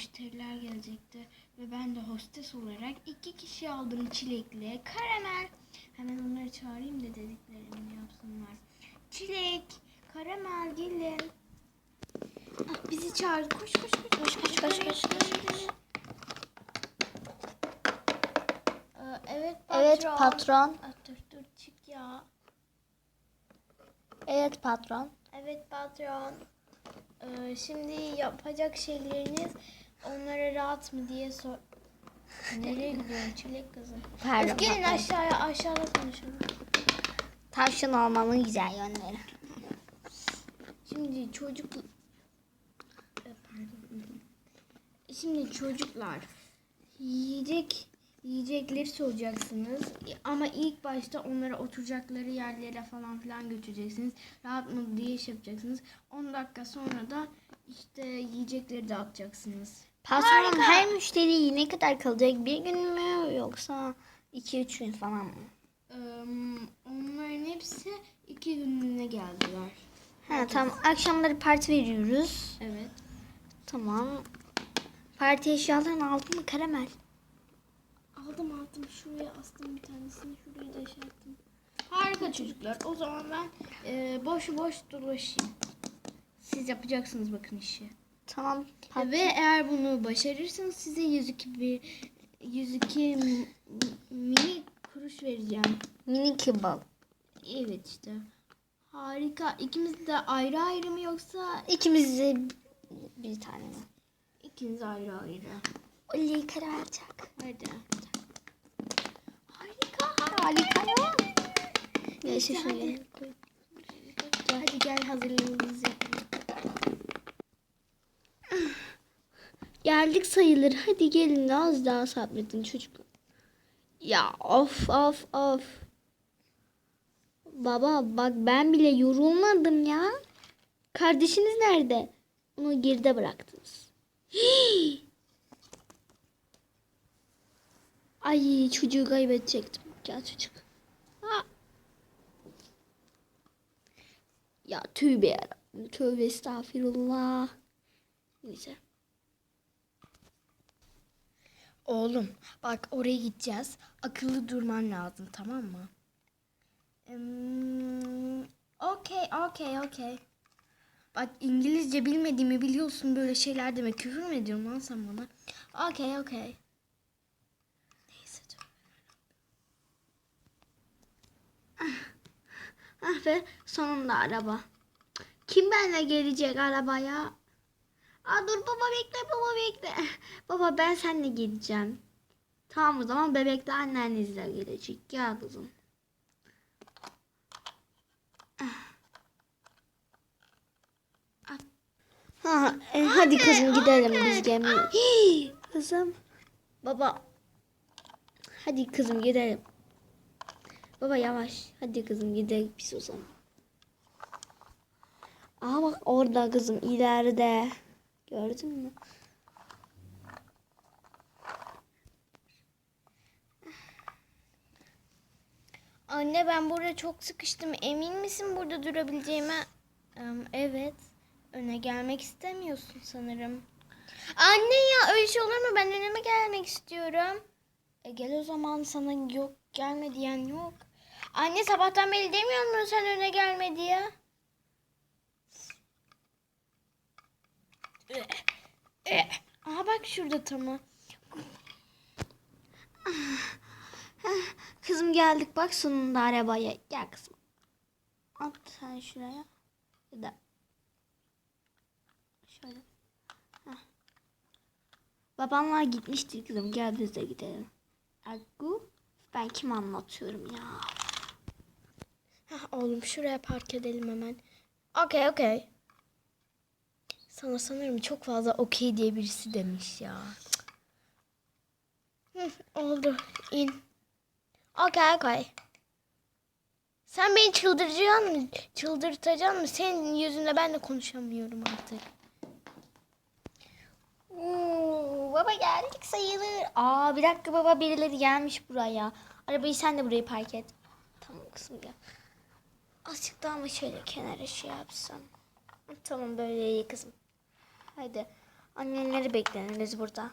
müşteriler gelecekti. Ve ben de hostes olarak iki kişi aldım çilekli karamel. Hemen onları çağırayım da dediklerimi yapsınlar. Çilek, karamel gelin. Ah, bizi çağırdı. Koş koş koş. Koş, koş, koş, koş, koş, Ee, evet patron. Evet patron. Ah, dur dur çık ya. Evet patron. Evet patron. Ee, şimdi yapacak şeyleriniz onlara rahat mı diye sor. Nereye gidiyorsun çilek kızım? Pardon, gelin aşağıya aşağıda konuşalım. Tavşan olmanın güzel yönleri. Şimdi çocuk pardon. Şimdi çocuklar yiyecek yiyecekleri soracaksınız ama ilk başta onlara oturacakları yerlere falan filan götüreceksiniz. Rahat mı diye iş yapacaksınız. 10 dakika sonra da işte yiyecekleri dağıtacaksınız. Patronun her müşteri ne kadar kalacak? Bir gün mü yoksa iki üç gün falan mı? Ee, onların hepsi iki günlüğüne geldiler. Ha tamam. Akşamları parti veriyoruz. Evet. Tamam. Parti eşyalarını aldın mı karamel? Aldım aldım şuraya astım bir tanesini şuraya da şey. Harika çocuklar. O zaman ben e, boş boş dolaşayım. Siz yapacaksınız bakın işi. Tamam. Ve eğer bunu başarırsanız size 102 bir 102 m- mini kuruş vereceğim. Mini kebap. Evet işte. Harika. İkimiz de ayrı ayrı mı yoksa İkimiz de bir tane mi? ikiniz ayrı ayrı? Oley karar çak. Hadi. Harika. Harika ya. Neyse Neyse, şunu hadi. gel hazırlığınızı Geldik sayılır. Hadi gelin az daha sabredin çocuklar. Ya of of of. Baba bak ben bile yorulmadım ya. Kardeşiniz nerede? Onu geride bıraktınız. Ay çocuğu kaybedecektim. Gel çocuk. Ha. Ya tövbe yarabbim. Tövbe estağfirullah. Neyse. Oğlum bak oraya gideceğiz. Akıllı durman lazım tamam mı? Hmm, Okey okey okey. Bak İngilizce bilmediğimi biliyorsun böyle şeyler demek. Küfür mü ediyorsun lan sen bana? Okey okey. Neyse dur. Ah be sonunda araba. Kim benimle gelecek arabaya? Aa dur baba bekle baba bekle. Baba ben seninle geleceğim. Tamam o zaman bebek de annenizle gelecek. Gel kızım. Ha, e, hadi kızım gidelim biz gemiye. Hii, kızım. Baba. Hadi kızım gidelim. Baba yavaş. Hadi kızım gidelim biz o zaman. Aa bak orada kızım ileride. Gördün mü? Anne ben burada çok sıkıştım. Emin misin burada durabileceğime? Evet. Öne gelmek istemiyorsun sanırım. Anne ya öyle şey olur mu? Ben önüme gelmek istiyorum. E gel o zaman sana yok gelme diyen yok. Anne sabahtan beri demiyor musun sen öne gelme diye? Eh, eh. Aha bak şurada tamam. Kızım geldik bak sonunda arabaya. Gel kızım. At sen şuraya. Ya da şöyle. Heh. Babamlar gitmiştir kızım. Gel biz de gidelim. Akgu. Ben kim anlatıyorum ya? Hah, oğlum şuraya park edelim hemen. Okey okey. Sana sanırım çok fazla okey diye birisi demiş ya. Hı, oldu. İn. Okey okey. Sen beni çıldıracaksın mı? Çıldırtacaksın mı? Senin yüzünde ben de konuşamıyorum artık. Oo, baba geldik sayılır. Aa bir dakika baba birileri gelmiş buraya. Arabayı sen de buraya park et. Tamam kızım gel. Azıcık daha mı şöyle kenara şey yapsam. Tamam böyle iyi kızım. Haydi. Annenleri bekleniriz burada.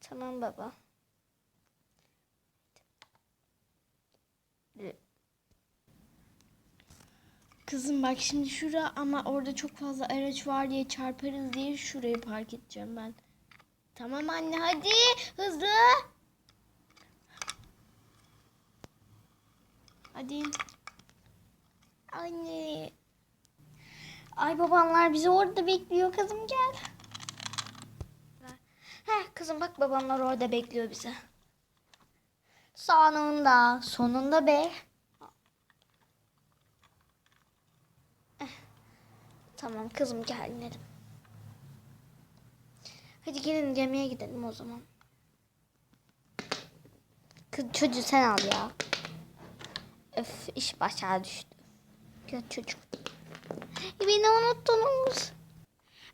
Tamam baba. Kızım bak şimdi şura ama orada çok fazla araç var diye çarparız diye şurayı park edeceğim ben. Tamam anne hadi hızlı. Hadi. Anne. Ay babanlar bizi orada bekliyor kızım gel. Heh kızım bak babanlar orada bekliyor bizi. Sonunda, sonunda be. Tamam kızım gel inelim. Hadi gelin gemiye gidelim o zaman. Kız çocuğu sen al ya. Öf iş başa düştü. Gel çocuk. Beni unuttunuz.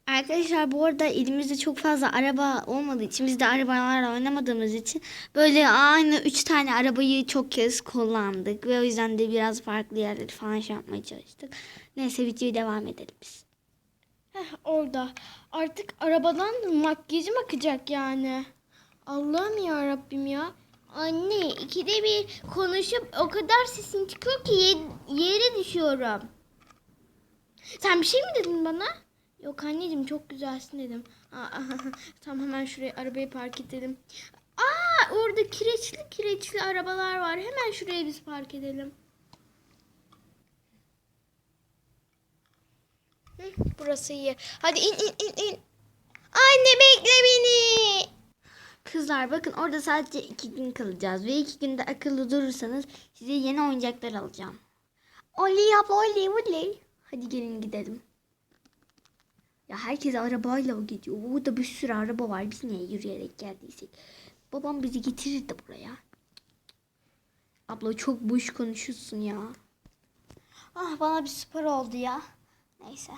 Arkadaşlar bu arada elimizde çok fazla araba olmadığı için biz de arabalarla oynamadığımız için böyle aynı üç tane arabayı çok kez kullandık ve o yüzden de biraz farklı yerleri falan şey yapmaya çalıştık. Neyse videoya devam edelim biz. Heh, orada. Artık arabadan makyajım akacak yani. Allah'ım ya Rabbim ya. Anne ikide bir konuşup o kadar sesin çıkıyor ki ye- yere düşüyorum. Sen bir şey mi dedin bana? Yok anneciğim çok güzelsin dedim. Aa, hemen şuraya arabayı park edelim. Aa orada kireçli kireçli arabalar var. Hemen şuraya biz park edelim. Burası iyi. Hadi in in in in. Anne bekle beni. Kızlar bakın orada sadece iki gün kalacağız ve iki günde akıllı durursanız size yeni oyuncaklar alacağım. Oley abla oley oley. Hadi gelin gidelim. Ya herkes arabayla gidiyor. Burada bir sürü araba var. Biz niye yürüyerek geldiysek. Babam bizi getirirdi buraya. Abla çok boş konuşuyorsun ya. Ah bana bir spor oldu ya. Neyse.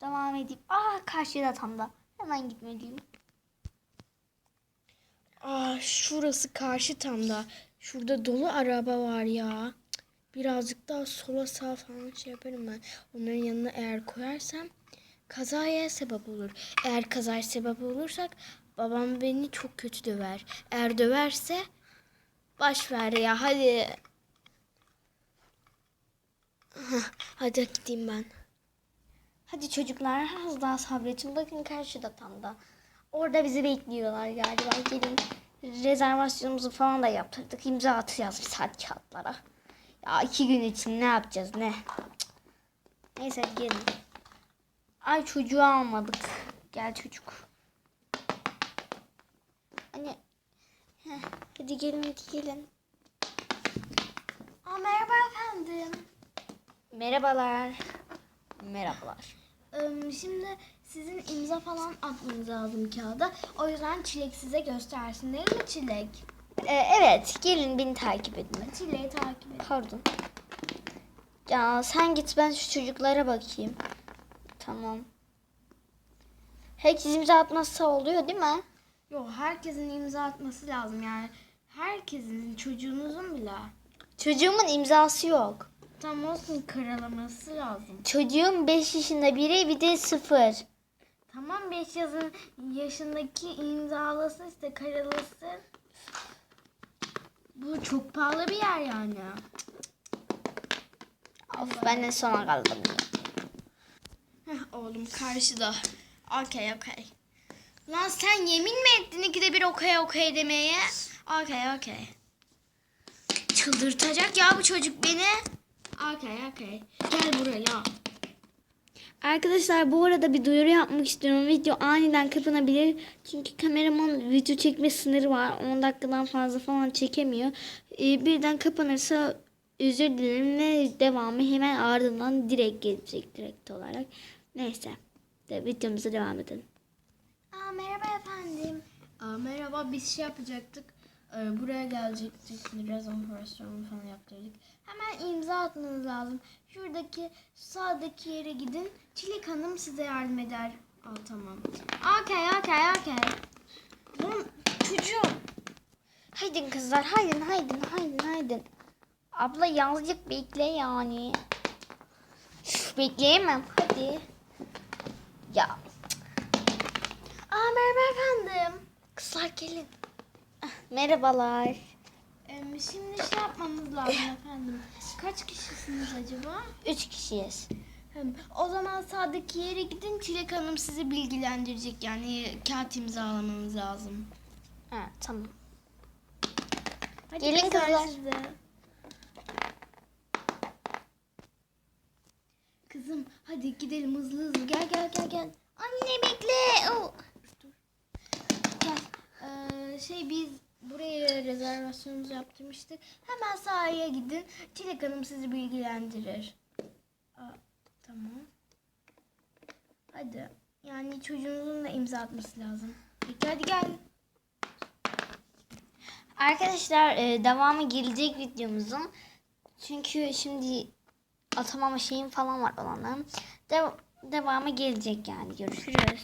Devam edeyim. Ah karşıda tam da. Hemen gitmeliyim. Aa şurası karşı tam da. Şurada dolu araba var ya. Cık, Birazcık daha sola sağa falan şey yaparım ben. Onların yanına eğer koyarsam kazaya sebep olur. Eğer kazaya sebep olursak babam beni çok kötü döver. Eğer döverse baş ver ya hadi. Hadi gideyim ben. Hadi çocuklar az daha sabredin. Bakın karşıda tam da. Orada bizi bekliyorlar galiba. Gelin rezervasyonumuzu falan da yaptırdık. İmza atacağız bir saat kağıtlara. Ya iki gün için ne yapacağız ne? Neyse gelin. Ay çocuğu almadık. Gel çocuk. Anne. Heh, hadi gelin hadi gelin. Aa, merhaba efendim. Merhabalar. Merhabalar. Ee, Şimdi sizin imza falan atmanız lazım kağıda. O yüzden Çilek size göstersin değil mi Çilek? Ee, evet gelin beni takip edin. Çilek'i takip et. Pardon. Ya sen git ben şu çocuklara bakayım. Tamam. Herkes imza atmazsa oluyor değil mi? Yok herkesin imza atması lazım yani. Herkesin çocuğunuzun bile. Çocuğumun imzası yok. Tam olsun karalaması lazım. Çocuğum 5 yaşında biri bir de 0. Tamam 5 yazın yaşındaki imzalasın işte karalasın. Bu çok pahalı bir yer yani. Of ben de sona kaldım. Heh, oğlum karşıda. Okey okey. Lan sen yemin mi ettin ikide bir okey okey demeye? Okey okey. Çıldırtacak ya bu çocuk beni. Okey okey. Gel buraya. Arkadaşlar bu arada bir duyuru yapmak istiyorum. Video aniden kapanabilir. Çünkü kameraman video çekme sınırı var. 10 dakikadan fazla falan çekemiyor. Ee, birden kapanırsa özür dilerim ve devamı hemen ardından direkt gelecek direkt olarak. Neyse. De videomuza devam edelim. Aa, merhaba efendim. Aa, merhaba biz şey yapacaktık. Ee, buraya gelecektik. Rezervasyon falan yaptırdık. Hemen imza atmanız lazım. Şuradaki sağdaki yere gidin. Çilek Hanım size yardım eder. Aa, tamam. Okey okey okey. Lan çocuğum. Haydin kızlar haydin haydin haydin haydin. Abla yazıcık bekle yani. Üf, bekleyemem hadi. Ya cık. merhaba efendim. Kızlar gelin. Merhabalar. Ee, şimdi şey yapmamız lazım efendim. Kaç kişisiniz acaba? Üç kişiyiz. O zaman sağdaki yere gidin. Çilek Hanım sizi bilgilendirecek. Yani kağıt imzalamanız lazım. Ha, tamam. Hadi Gelin kızlar. siz de. Kızım hadi gidelim hızlı hızlı. Gel gel gel gel. Anne bekle. Oh. Dur. Gel. Ee, şey biz buraya rezervasyonumuzu yaptırmıştık. Hemen sahaya gidin. Çilek Hanım sizi bilgilendirir. Aa, tamam. Hadi. Yani çocuğunuzun da imza atması lazım. Peki hadi gel. Arkadaşlar e, devamı gelecek videomuzun. Çünkü şimdi atamama şeyim falan var olanların. Dev- devamı gelecek yani. Görüşürüz.